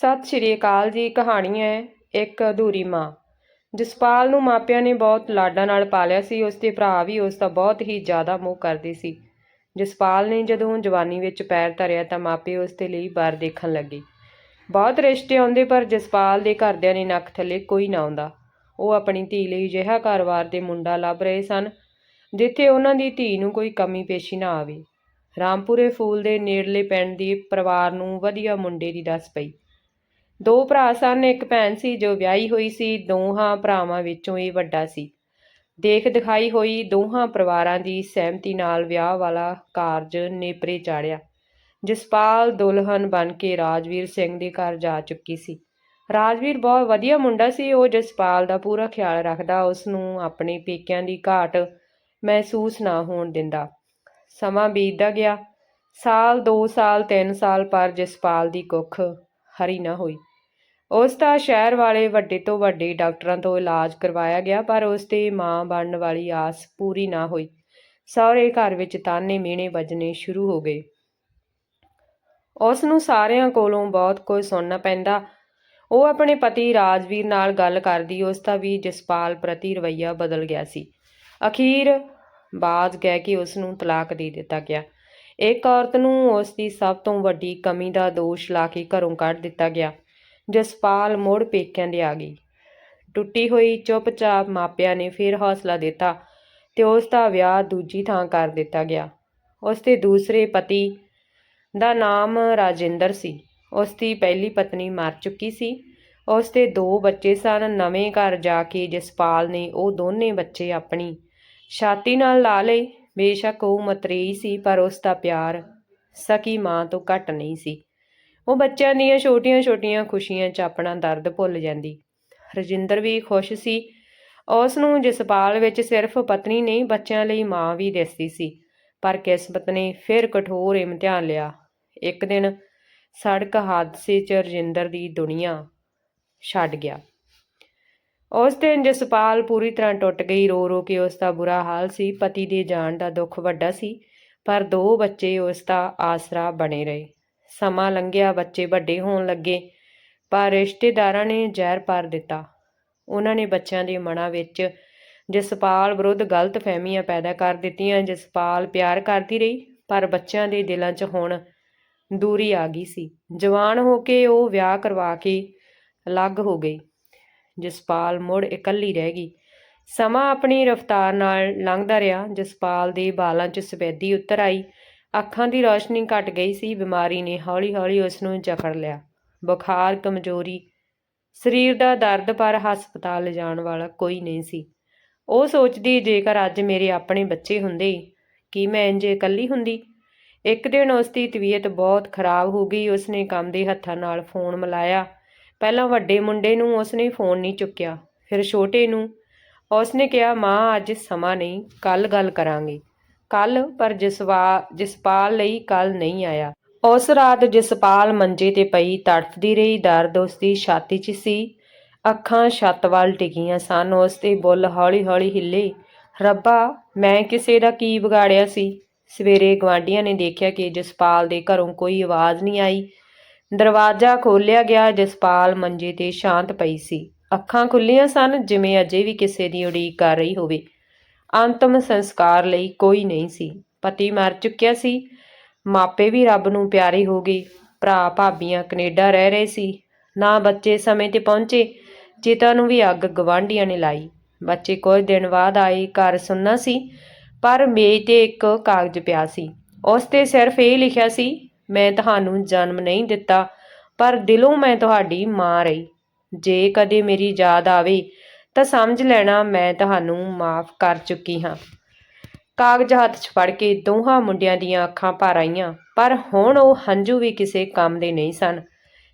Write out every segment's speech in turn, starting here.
ਸਤਿ ਸ਼੍ਰੀ ਅਕਾਲ ਜੀ, ਕਹਾਣੀ ਹੈ ਇੱਕ ਅਧੂਰੀ ਮਾਂ। ਜਸਪਾਲ ਨੂੰ ਮਾਪਿਆਂ ਨੇ ਬਹੁਤ ਲਾਡਾਂ ਨਾਲ ਪਾਲਿਆ ਸੀ, ਉਸ ਦੇ ਭਰਾ ਵੀ ਉਸ ਦਾ ਬਹੁਤ ਹੀ ਜ਼ਿਆਦਾ ਮੋਹ ਕਰਦੇ ਸੀ। ਜਸਪਾਲ ਨੇ ਜਦੋਂ ਜਵਾਨੀ ਵਿੱਚ ਪੈਰ ਧਰਿਆ ਤਾਂ ਮਾਪੇ ਉਸ ਦੇ ਲਈ ਬਾਰ ਦੇਖਣ ਲੱਗੇ। ਬਹੁਤ ਰਿਸ਼ਤੇ ਆਉਂਦੇ, ਪਰ ਜਸਪਾਲ ਦੇ ਘਰਦਿਆਂ ਨੇ ਨੱਕ ਥੱਲੇ ਕੋਈ ਨਾ ਆਉਂਦਾ। ਉਹ ਆਪਣੀ ਧੀ ਲਈ ਅਜਿਹਾ ਘਰ-ਬਾਰ ਦੇ ਮੁੰਡਾ ਲੱਭ ਰਹੇ ਸਨ, ਜਿੱਥੇ ਉਹਨਾਂ ਦੀ ਧੀ ਨੂੰ ਕੋਈ ਕਮੀ ਪੇਸ਼ੀ ਨਾ ਆਵੇ। ਰਾਮਪੁਰੇ ਫੂਲ ਦੇ ਨੇੜਲੇ ਪਿੰਡ ਦੀ ਪਰਿਵਾਰ ਨੂੰ ਵਧੀਆ ਮੁੰਡੇ ਦੀ ਦੱਸ ਪਈ। ਦੋ ਭਰਾ ਸਨ, ਇੱਕ ਭੈਣ ਸੀ ਜੋ ਵਿਆਹੀ ਹੋਈ ਸੀ, ਦੋਹਾਂ ਭਰਾਵਾਂ ਵਿੱਚੋਂ ਇਹ ਵੱਡਾ ਸੀ। ਦੇਖ ਦਿਖਾਈ ਹੋਈ ਦੋਹਾਂ ਪਰਿਵਾਰਾਂ ਦੀ ਸਹਿਮਤੀ ਨਾਲ ਵਿਆਹ ਵਾਲਾ ਕਾਰਜ ਨੇਪਰੇ ਚਾੜਿਆ। ਜਸਪਾਲ ਦੁਲਹਨ ਬਣ ਕੇ ਰਾਜਵੀਰ ਸਿੰਘ ਦੇ ਘਰ ਜਾ ਚੁੱਕੀ ਸੀ। ਰਾਜਵੀਰ ਬਹੁਤ ਵਧੀਆ ਮੁੰਡਾ ਸੀ, ਉਹ ਜਸਪਾਲ ਦਾ ਪੂਰਾ ਖਿਆਲ ਰੱਖਦਾ ਉਸ ਨੂੰ ਆਪਣੇ ਪੇਕਿਆਂ ਦੀ ਘਾਟ ਮਹਿਸੂਸ ਨਾ ਹੋਣ ਦਿੰਦਾ। ਸਮਾਂ ਬੀਤਦਾ ਗਿਆ। ਸਾਲ 2 ਸਾਲ 3 ਸਾਲ ਪਰ ਜਸਪਾਲ ਦੀ ਕੁੱਖ ਹਰੀ ਨਾ ਹੋਈ। ਉਸ ਦਾ ਸ਼ਹਿਰ ਵਾਲੇ ਵੱਡੇ ਤੋਂ ਵੱਡੇ ਡਾਕਟਰਾਂ ਤੋਂ ਇਲਾਜ ਕਰਵਾਇਆ ਗਿਆ, ਪਰ ਉਸ ਦੀ ਮਾਂ ਬਣਨ ਵਾਲੀ ਆਸ ਪੂਰੀ ਨਾ ਹੋਈ। ਸਹੁਰੇ ਘਰ ਵਿੱਚ ਤਾਨੇ ਮੀਣੇ ਵੱਜਣੇ ਸ਼ੁਰੂ ਹੋ ਗਏ। ਉਸ ਨੂੰ ਸਾਰਿਆਂ ਕੋਲੋਂ ਬਹੁਤ ਕੁਝ ਸੁਣਨਾ ਪੈਂਦਾ। ਉਹ ਆਪਣੇ ਪਤੀ ਰਾਜਵੀਰ ਨਾਲ ਗੱਲ ਕਰਦੀ, ਉਸ ਦਾ ਵੀ ਜਸਪਾਲ ਪ੍ਰਤੀ ਰਵੱਈਆ ਬਦਲ ਗਿਆ ਸੀ। ਅਖੀਰ ਬਾਜ਼ ਕਹਿ ਕੇ ਉਸ ਨੂੰ ਤਲਾਕ ਦੇ ਦਿੱਤਾ ਗਿਆ। ਇੱਕ ਔਰਤ ਨੂੰ ਉਸ ਦੀ ਸਭ ਤੋਂ ਵੱਡੀ ਕਮੀ ਦਾ ਦੋਸ਼ ਲਾ ਕੇ ਘਰੋਂ ਕੱਢ ਦਿੱਤਾ ਗਿਆ। ਜਸਪਾਲ ਮੁੜ ਪੇਕਿਆਂ ਦੇ ਆ ਗਈ। ਟੁੱਟੀ ਹੋਈ ਚੁੱਪਚਾਪ ਮਾਪਿਆਂ ਨੇ ਫਿਰ ਹੌਸਲਾ ਦਿੱਤਾ ਤੇ ਉਸ ਦਾ ਵਿਆਹ ਦੂਜੀ ਥਾਂ ਕਰ ਦਿੱਤਾ ਗਿਆ। ਉਸ ਦੇ ਦੂਸਰੇ ਪਤੀ ਦਾ ਨਾਮ ਰਾਜਿੰਦਰ ਸੀ। ਉਸ ਦੀ ਪਹਿਲੀ ਪਤਨੀ ਮਰ ਚੁੱਕੀ ਸੀ। ਉਸ ਦੇ ਦੋ ਬੱਚੇ ਸਨ। ਨਵੇਂ ਘਰ ਜਾ ਕੇ ਜਸਪਾਲ ਨੇ ਉਹ ਦੋਨੇ ਬੱਚੇ ਆਪਣੀ ਛਾਤੀ ਨਾਲ ਲਾ ਲਏ ਬੇਸ਼ੱਕ ਉਹ ਮਤਰੇਈ ਸੀ, ਪਰ ਉਸ ਦਾ ਪਿਆਰ ਸਕੀ ਮਾਂ ਤੋਂ ਘੱਟ ਨਹੀਂ ਸੀ। ਉਹ ਬੱਚਿਆਂ ਦੀਆਂ ਛੋਟੀਆਂ-ਛੋਟੀਆਂ ਖੁਸ਼ੀਆਂ 'ਚ ਆਪਣਾ ਦਰਦ ਭੁੱਲ ਜਾਂਦੀ। ਰਜਿੰਦਰ ਵੀ ਖੁਸ਼ ਸੀ। ਉਸ ਨੂੰ ਜਸਪਾਲ ਵਿੱਚ ਸਿਰਫ ਪਤਨੀ ਨਹੀਂ, ਬੱਚਿਆਂ ਲਈ ਮਾਂ ਵੀ ਦਿਸਦੀ ਸੀ। ਪਰ ਕਿਸਮਤ ਨੇ ਫਿਰ ਕਠੋਰ ਇਮਤਿਹਾਨ ਲਿਆ। ਇੱਕ ਦਿਨ ਸੜਕ ਹਾਦਸੇ 'ਚ ਰਜਿੰਦਰ ਦੀ ਦੁਨੀਆ ਛੱਡ ਗਿਆ। ਉਸ ਦਿਨ ਜਸਪਾਲ ਪੂਰੀ ਤਰ੍ਹਾਂ ਟੁੱਟ ਗਈ, ਰੋ ਰੋ ਕੇ ਉਸ ਦਾ ਬੁਰਾ ਹਾਲ ਸੀ, ਪਤੀ ਦੇ ਜਾਣ ਦਾ ਦੁੱਖ ਵੱਡਾ ਸੀ, ਪਰ ਦੋ ਬੱਚੇ ਉਸ ਦਾ ਆਸਰਾ ਬਣੇ ਰਹੇ। ਸਮਾਂ ਲੰਘਿਆ, ਬੱਚੇ ਵੱਡੇ ਹੋਣ ਲੱਗੇ, ਪਰ ਰਿਸ਼ਤੇਦਾਰਾਂ ਨੇ ਜ਼ਹਿਰ ਭਰ ਦਿੱਤਾ। ਉਹਨਾਂ ਨੇ ਬੱਚਿਆਂ ਦੇ ਮਨਾਂ ਵਿੱਚ ਜਸਪਾਲ ਵਿਰੁੱਧ ਗਲਤ ਫਹਿਮੀਆਂ ਪੈਦਾ ਕਰ ਦਿੱਤੀਆਂ। ਜਸਪਾਲ ਪਿਆਰ ਕਰਦੀ ਰਹੀ, ਪਰ ਬੱਚਿਆਂ ਦੇ ਦਿਲਾਂ 'ਚ ਹੁਣ ਦੂਰੀ ਆ ਗਈ ਸੀ। ਜਵਾਨ ਹੋ ਕੇ ਉਹ ਵਿਆਹ ਕਰਵਾ ਕੇ ਅਲੱਗ ਹੋ ਗਈ। ਜਸਪਾਲ ਮੁੜ ਇਕੱਲੀ ਰਹਿ ਗਈ। ਸਮਾਂ ਆਪਣੀ ਰਫ਼ਤਾਰ ਨਾਲ ਲੰਘਦਾ ਰਿਹਾ। ਜਸਪਾਲ ਦੇ ਬਾਲਾਂ 'ਚ ਸਫੈਦੀ ਉਤਰ ਆਈ। ਅੱਖਾਂ ਦੀ ਰੌਸ਼ਨੀ ਘਟ ਗਈ ਸੀ। ਬਿਮਾਰੀ ਨੇ ਹੌਲੀ-ਹੌਲੀ ਉਸ ਨੂੰ ਜਕੜ ਲਿਆ। ਬੁਖਾਰ, ਕਮਜ਼ੋਰੀ, ਸਰੀਰ ਦਾ ਦਰਦ, ਪਰ ਹਸਪਤਾਲ ਲਿਜਾਣ ਵਾਲਾ ਕੋਈ ਨਹੀਂ ਸੀ। ਉਹ ਸੋਚਦੀ, ਜੇਕਰ ਅੱਜ ਮੇਰੇ ਆਪਣੇ ਬੱਚੇ ਹੁੰਦੇ, ਕੀ ਮੈਂ ਇੰਜ ਇਕੱਲੀ ਹੁੰਦੀ? ਇੱਕ ਦਿਨ ਉਸ ਦੀ ਤਬੀਅਤ ਬਹੁਤ ਖਰਾਬ ਹੋ ਗਈ। ਉਸਨੇ ਕੰਮ ਦੇ ਹੱਥਾਂ ਨਾਲ ਫੋਨ ਮਿਲਾਇਆ। ਪਹਿਲਾਂ ਵੱਡੇ ਮੁੰਡੇ ਨੂੰ ਉਸਨੇ ਫੋਨ ਨਹੀਂ ਚੁੱਕਿਆ, ਫਿਰ ਛੋਟੇ ਨੂੰ। ਉਸਨੇ ਕਿਹਾ, ਮਾਂ, ਅੱਜ ਸਮਾਂ ਨਹੀਂ ਕੱਲ ਗੱਲ ਕਰਾਂਗੇ। ਕੱਲ ਪਰ ਜਸਵਾ, ਜਸਪਾਲ ਲਈ ਕੱਲ ਨਹੀਂ ਆਇਆ। ਉਸ ਰਾਤ ਜਸਪਾਲ ਮੰਜੇ ਤੇ ਪਈ, ਤੜਫਦੀ ਰਹੀ, ਦਰਦ ਉਸਦੀ ਛਾਤੀ 'ਚ ਸੀ। ਅੱਖਾਂ ਛੱਤ ਵੱਲ ਟਿਕੀਆਂ ਸਨ। ਉਸ ਦੇ ਬੁੱਲ ਹੌਲੀ-ਹੌਲੀ ਹਿੱਲੇ। ਰੱਬਾ, ਮੈਂ ਕਿਸੇ ਦਾ ਕੀ ਵਿਗਾੜਿਆ ਸੀ? ਸਵੇਰੇ ਗਵਾਂਡੀਆਂ ਨੇ ਦੇਖਿਆ ਕਿ ਜਸਪਾਲ ਦੇ ਘਰੋਂ ਕੋਈ ਆਵਾਜ਼ ਨਹੀਂ ਆਈ। ਦਰਵਾਜ਼ਾ ਖੋਲ੍ਹਿਆ ਗਿਆ, ਜਸਪਾਲ ਮੰਜੇ ਤੇ ਸ਼ਾਂਤ ਪਈ ਸੀ। ਅੱਖਾਂ ਖੁੱਲੀਆਂ ਸਨ, ਜਿਵੇਂ ਅਜੇ ਵੀ ਕਿਸੇ ਦੀ ਉਡੀਕ ਕਰ ਰਹੀ ਹੋਵੇ। ਅੰਤਮ ਸੰਸਕਾਰ ਲਈ ਕੋਈ ਨਹੀਂ ਸੀ। ਪਤੀ ਮਰ ਚੁੱਕਿਆ ਸੀ। ਮਾਪੇ ਵੀ ਰੱਬ ਨੂੰ ਪਿਆਰੇ ਹੋ ਗਏ। ਭਰਾ, ਭਾਬੀਆਂ ਕੈਨੇਡਾ ਰਹਿ ਰਹੇ ਸੀ। ਨਾ ਬੱਚੇ ਸਮੇਂ ਤੇ ਪਹੁੰਚੇ, ਚਿਤਾ ਨੂੰ ਵੀ ਅੱਗ ਗਵਾਂਢੀਆਂ ਨੇ ਲਾਈ। ਬੱਚੇ ਕੁਝ ਦਿਨ ਬਾਅਦ ਆਏ, ਘਰ ਸੁੰਨਾ ਸੀ, ਪਰ ਮੇਜ਼ ਤੇ ਇੱਕ ਕਾਗਜ਼ ਪਿਆ ਸੀ। ਉਸ ਤੇ ਸਿਰਫ ਇਹ ਲਿਖਿਆ ਸੀ ਮੈਂ ਤੁਹਾਨੂੰ ਜਨਮ ਨਹੀਂ ਦਿੱਤਾ, ਪਰ ਦਿਲੋਂ ਮੈਂ ਤੁਹਾਡੀ ਮਾਂ ਰਹੀ। ਜੇ ਕਦੇ ਮੇਰੀ ਯਾਦ ਆਵੇ ਤਾਂ ਸਮਝ ਲੈਣਾ ਮੈਂ ਤੁਹਾਨੂੰ ਮਾਫ ਕਰ ਚੁੱਕੀ ਹਾਂ। ਕਾਗਜ਼ ਹੱਥ 'ਚ ਫੜ ਕੇ ਦੋਹਾਂ ਮੁੰਡਿਆਂ ਦੀਆਂ ਅੱਖਾਂ ਭਰ ਆਈਆਂ, ਪਰ ਹੁਣ ਉਹ ਹੰਝੂ ਵੀ ਕਿਸੇ ਕੰਮ ਦੇ ਨਹੀਂ ਸਨ।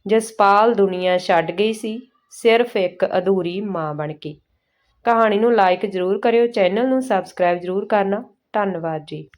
ਜਸਪਾਲ ਦੁਨੀਆ ਛੱਡ ਗਈ ਸੀ, ਸਿਰਫ ਇੱਕ ਅਧੂਰੀ ਮਾਂ ਬਣ ਕੇ। ਕਹਾਣੀ ਨੂੰ ਲਾਈਕ ਜ਼ਰੂਰ ਕਰਿਓ, ਚੈਨਲ ਨੂੰ ਸਬਸਕ੍ਰਾਈਬ ਜ਼ਰੂਰ ਕਰਨਾ। ਧੰਨਵਾਦ ਜੀ।